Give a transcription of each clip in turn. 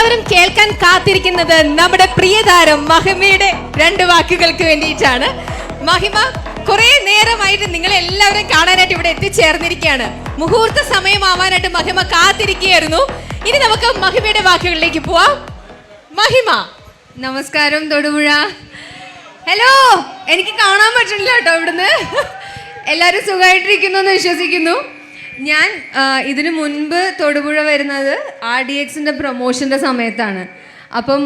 എല്ലാവരും കേൾക്കാൻ കാത്തിരിക്കുന്നത് നമ്മുടെ പ്രിയതാരം മഹിമയുടെ രണ്ട് വാക്കുകൾക്ക് വേണ്ടിയിട്ടാണ്. മഹിമ കുറെ നേരമായിട്ട് നിങ്ങൾ എല്ലാവരും കാണാനായിട്ട് ഇവിടെ എത്തിച്ചേർന്നിരിക്കുകയാണ്. മുഹൂർത്ത സമയമാവാനായിട്ട് മഹിമ കാത്തിരിക്കുകയായിരുന്നു. ഇനി നമുക്ക് മഹിമയുടെ വാക്കുകളിലേക്ക് പോവാം. മഹിമ. നമസ്കാരം തൊടുപുഴ. ഹലോ എനിക്ക് കാണാൻ പറ്റുന്നില്ല കേട്ടോ ഇവിടുന്ന്. എല്ലാവരും സുഖമായിട്ടിരിക്കുന്നു എന്ന് വിശ്വസിക്കുന്നു. ഞാൻ ഇതിനു മുൻപ് തൊടുപുഴ വരുന്നത് ആർ ഡി എക്സിന്റെ പ്രൊമോഷന്റെ സമയത്താണ്. അപ്പം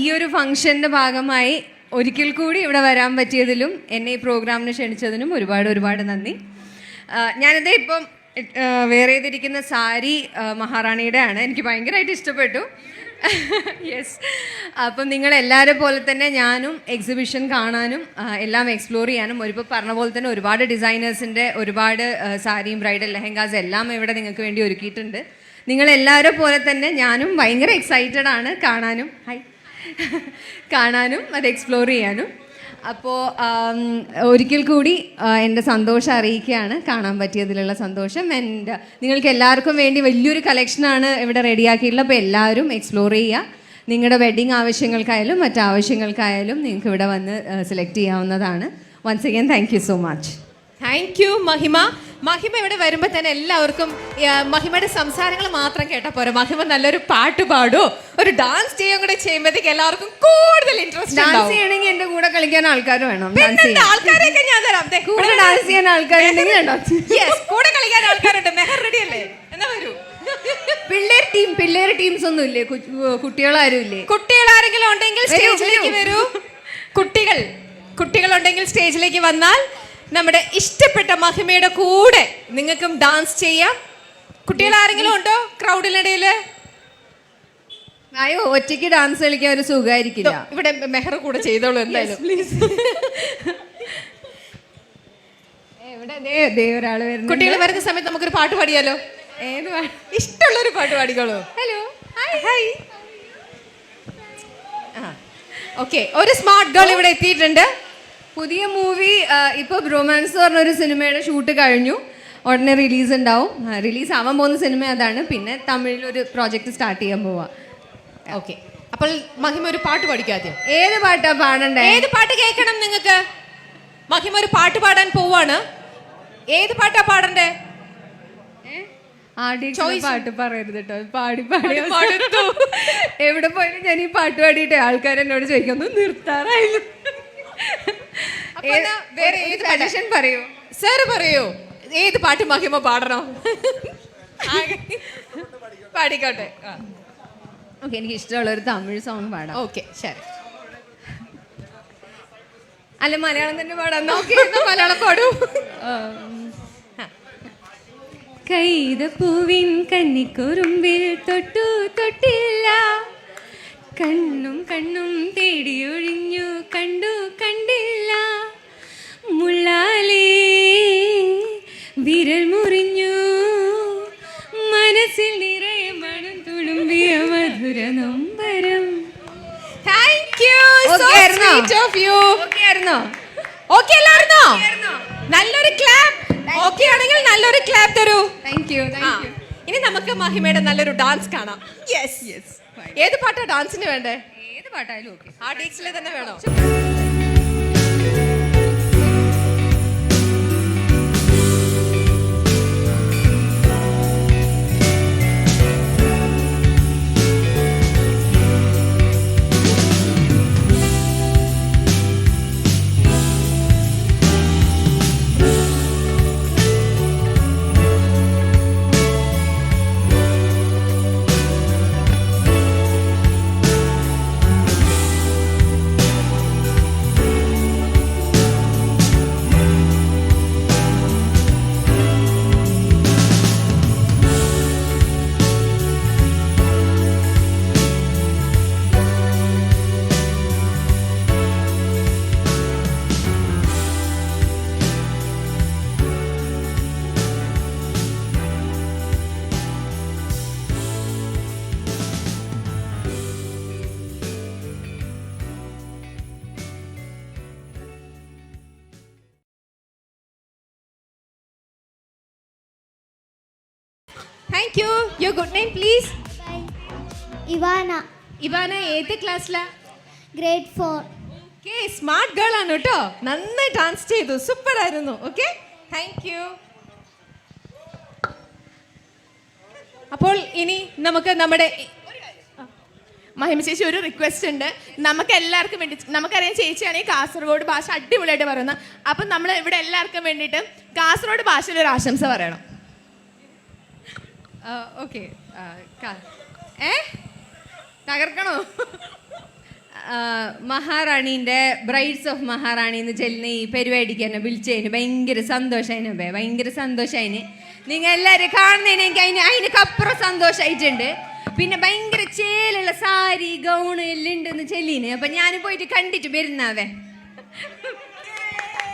ഈ ഒരു ഫംഗ്ഷന്റെ ഭാഗമായി ഒരിക്കൽ കൂടി ഇവിടെ വരാൻ പറ്റിയതിലും എന്നെ ഈ പ്രോഗ്രാമിന് ക്ഷണിച്ചതിനും ഒരുപാട് ഒരുപാട് നന്ദി. ഞാനിത് ഇപ്പം വേറെ ചെയ്തിരിക്കുന്ന സാരി മഹാറാണിയുടെ ആണ് എനിക്ക് ഭയങ്കരമായിട്ട് ഇഷ്ടപ്പെട്ടു. യെസ് അപ്പം നിങ്ങൾ എല്ലാവരെ പോലെ തന്നെ ഞാനും എക്സിബിഷൻ കാണാനും എല്ലാം എക്സ്പ്ലോർ ചെയ്യാനും ഒരുപ്പോൾ പറഞ്ഞ പോലെ തന്നെ ഒരുപാട് ഡിസൈനേഴ്സിന്റെ ഒരുപാട് സാരിയും ബ്രൈഡൽ ലെഹങ്കാസ് എല്ലാം ഇവിടെ നിങ്ങൾക്ക് വേണ്ടി ഒരുക്കിയിട്ടുണ്ട്. നിങ്ങൾ എല്ലാവരും പോലെ തന്നെ ഞാനും ഭയങ്കര എക്സൈറ്റഡ് ആണ് കാണാനും. ഹൈ കാണാനും അത് എക്സ്പ്ലോർ ചെയ്യാനും. അപ്പോൾ ഒരിക്കൽ കൂടി എന്റെ സന്തോഷം അറിയിക്കുകയാണ്. കാണാൻ പറ്റിയതിലുള്ള സന്തോഷം. ആൻഡ് നിങ്ങൾക്ക് എല്ലാവർക്കും വേണ്ടി വലിയൊരു കളക്ഷനാണ് ഇവിടെ റെഡിയാക്കിയിട്ടുള്ളത്. അപ്പോൾ എല്ലാവരും എക്സ്പ്ലോർ ചെയ്യുക. നിങ്ങളുടെ വെഡ്ഡിങ് ആവശ്യങ്ങൾക്കായാലും മറ്റാവശ്യങ്ങൾക്കായാലും നിങ്ങൾക്ക് ഇവിടെ വന്ന് സെലക്ട് ചെയ്യാവുന്നതാണ്. Once again thank you so much thank you Mahima Mahima ഇവിടെ വരുമ്പോൾ തന്നെ എല്ലാവർക്കും മഹിമയുടെ സംസാരങ്ങൾ മാത്രം കേട്ടാൽ പോരാ. മഹിമ നല്ലൊരു പാട്ട് പാടോ. ഒരു ഡാൻസ് ചെയ്യുകയും കൂടെ ചെയ്യുമ്പോഴത്തേക്ക് എല്ലാവർക്കും കൂടുതൽ ഇൻട്രസ്റ്റ് ഡാൻസ് ചെയ്യണമെങ്കിൽ എന്റെ കൂടെ കളിക്കാൻ ആൾക്കാർ വേണം. ആൾക്കാരെയൊക്കെ ഞാൻ തരാം. കൂടെ ഡാൻസ് ചെയ്യാൻ ആൾക്കാരുണ്ടെങ്കിൽ കൂടെ കളിക്കാൻ ആൾക്കാരുണ്ട്. മെഹർ റെഡി അല്ലേ? എന്നാ വരൂ. പിള്ളേർ ടീം പിള്ളേർ ടീംസ് ഒന്നും ഇല്ലേ? കുട്ടികളാരും ഇല്ലേ? കുട്ടികൾ ആരെങ്കിലും ഉണ്ടെങ്കിൽ സ്റ്റേജിലേക്ക്. വരൂ. കുട്ടികൾ കുട്ടികളുണ്ടെങ്കിൽ സ്റ്റേജിലേക്ക് വന്നാൽ നമ്മുടെ ഇഷ്ടപ്പെട്ട മഹിമയുടെ കൂടെ നിങ്ങൾക്കും ഡാൻസ് ചെയ്യാം. കുട്ടികൾ ആരെങ്കിലും ഉണ്ടോ? ക്രൗഡിനിടയിൽ അയ്യോ ഒറ്റയ്ക്ക് ഡാൻസ് കളിക്കാൻ ഒരു സുഖമായിരിക്കില്ല. ഇവിടെ മെഹർ കൂടെ ചെയ്തോളൂ എന്തായാലും. വരുന്നു കുട്ടികൾ വരുന്ന സമയത്ത് നമുക്കൊരു പാട്ട് പാടിയാലോ? ഏത് ഇഷ്ടമുള്ളൊരു പാട്ട് പാടിക്കോളൂ. ഹലോ ഹായ് ഓക്കെ ഒരു സ്മാർട്ട് ഗേൾ ഇവിടെ എത്തിയിട്ടുണ്ട്. പുതിയ മൂവി ഇപ്പോൾ ബ്രോമാൻസ് എന്ന് പറഞ്ഞൊരു സിനിമയുടെ ഷൂട്ട് കഴിഞ്ഞു. ഉടനെ റിലീസ് ഉണ്ടാവും. റിലീസ് ആവാൻ പോകുന്ന സിനിമ അതാണ്. പിന്നെ തമിഴിൽ ഒരു പ്രോജക്റ്റ് സ്റ്റാർട്ട് ചെയ്യാൻ പോവാ. ഓക്കെ അപ്പോൾ മഹിമ ഒരു പാട്ട് ആദ്യം? ഏത് പാട്ടാ പാടണ്ടേ? ഏത് പാട്ട് കേൾക്കണം നിങ്ങൾക്ക്? മഹിമ ഒരു പാട്ട് പാടാൻ പോവാണ്. ഏത് പാട്ടാ പാടണ്ടേ. പാട്ട് പറയരുത് കേട്ടോ പാടി പാടി എവിടെ പോയാലും ഞാൻ ഈ പാട്ട് പാടിയിട്ട് ആൾക്കാർ എന്നോട് ചോദിക്കുന്നു നിർത്താറായിരുന്നു എന്നാ വേറെ ഏത്? സജഷൻ പറയൂ? സാർ പറയൂ. ഏത് പാട്ട് മഹിമ പാടണോ? പാടിക്കോട്ടെ. ഓക്കെ എനിക്ക് ഇഷ്ടമുള്ള ഒരു തമിഴ് സോങ് പാടാം. ഓക്കെ ശരി. അല്ല മലയാളം തന്നെ പാടാം. ഓക്കെ മലയാളം പാടൂ. കൈതപ്പൂവിൻ കന്നിക്കുറുമ്പിൽ തൊട്ടു തൊട്ടില്ല. കണ്ണും കണ്ണും തേടിയൊഴിഞ്ഞു മനസ്സിൽ നിറയെ മണം തുളുമ്പിയ മധുര നൊമ്പരം. Thank you so? Sweet of you okay ആയിരുന്നോ? ഓക്കെ അല്ലായിരുന്നോ നല്ലൊരു ക്ലാപ്പ് ഓക്കെ ആണെങ്കിൽ നല്ലൊരു ക്ലാപ്പ് തരൂ. താങ്ക് യു ഇനി നമുക്ക് മഹിമയുടെ നല്ലൊരു ഡാൻസ് കാണാം. യെസ് യെസ് ഏത് പാട്ടാ ഡാൻസിന് വേണ്ടേ? ഏത് പാട്ടായാലും ഓക്കെ ആ ഡീക്സിലെ തന്നെ വേണോ? Thank you. Your good name, please. Ivana Ivana ഏത് ക്ലാസ്സിലാ grade four okay smart girl ആണ് കേട്ടോ. നന്നായി ഡാൻസ് ചെയ്തു. സൂപ്പർ ആയിരുന്നു. ഓക്കെ താങ്ക് യു അപ്പോൾ ഇനി നമുക്ക് നമ്മുടെ മഹിമ ചേച്ചി ഒരു റിക്വസ്റ്റ് ഉണ്ട്. നമുക്ക് എല്ലാവർക്കും വേണ്ടി നമുക്കറിയാം ചേച്ചിയാണെങ്കിൽ കാസർഗോഡ് ഭാഷ അടിപൊളിയായിട്ട് പറയുന്നത്. അപ്പം നമ്മൾ ഇവിടെ എല്ലാവർക്കും വേണ്ടിയിട്ട് കാസർഗോഡ് ഭാഷയിൽ ഒരു ആശംസ പറയണം. ഓക്കെ. ഏ? തകർക്കണോ? മഹാറാണീന്റെ ബ്രൈഡ്സ് ഓഫ് മഹാറാണി എന്ന് ചെല്ലുന്ന ഈ പരിപാടിക്ക് എന്നെ വിളിച്ചതിന് ഭയങ്കര സന്തോഷമായിന് അപ്പേ ഭയങ്കര സന്തോഷമായിന് നിങ്ങൾ എല്ലാവരും കാണുന്നതിന് എനിക്ക് അതിന് അതിനൊക്കപ്പുറം സന്തോഷമായിട്ടുണ്ട് പിന്നെ ഭയങ്കര ചേലുള്ള സാരി ഗൗണ് എല്ലാം ഉണ്ടെന്ന് ചെല്ലിന്. അപ്പം ഞാൻ പോയിട്ട് കണ്ടിട്ട് വരുന്നാവേ